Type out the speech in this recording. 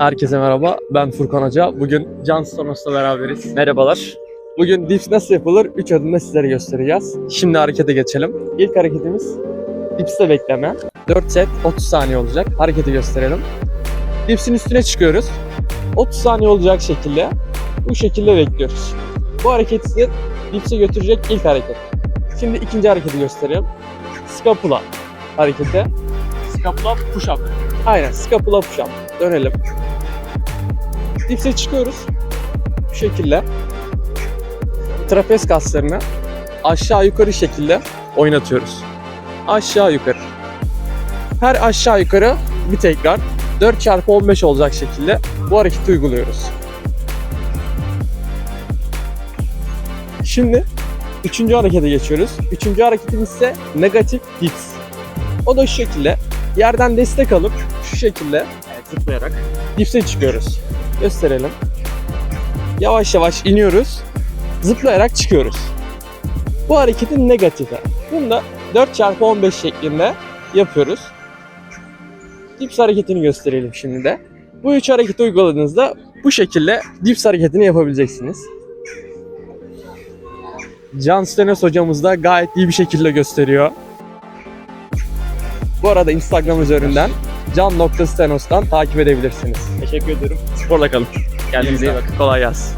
Herkese merhaba. Ben Furkan Hoca. Bugün Can Stonos'la beraberiz. Merhabalar. Bugün dips nasıl yapılır? 3 adımda sizlere göstereceğiz. Şimdi harekete geçelim. İlk hareketimiz dipste bekleme. 4 set 30 saniye olacak. Hareketi gösterelim. Dipsin üstüne çıkıyoruz. 30 saniye olacak şekilde bu şekilde bekliyoruz. Bu hareket sizi dipse götürecek ilk hareket. Şimdi ikinci hareketi göstereyim. Scapula hareketi. Scapula push up. Aynen scapula push up. Dönelim. Dipse çıkıyoruz. Bu şekilde. Trapez kaslarını aşağı yukarı şekilde oynatıyoruz. Aşağı yukarı. Her aşağı yukarı bir tekrar 4 çarpı 15 olacak şekilde bu hareketi uyguluyoruz. Şimdi üçüncü harekete geçiyoruz. Üçüncü hareketimiz ise negatif dips. O da şu şekilde yerden destek alıp şu şekilde Zıplayarak. dipse çıkıyoruz. Gösterelim. Yavaş yavaş iniyoruz. Zıplayarak çıkıyoruz. Bu hareketin negatifi. Bunu da 4 çarpı 15 şeklinde yapıyoruz. Dips hareketini gösterelim şimdi de. Bu üç hareketi uyguladığınızda bu şekilde dips hareketini yapabileceksiniz. Can Stenes hocamız da gayet iyi bir şekilde gösteriyor. Bu arada Instagram üzerinden can.stenos'tan takip edebilirsiniz. Teşekkür ediyorum. Sporla kalın. Kendinize iyi bakın. Kolay gelsin.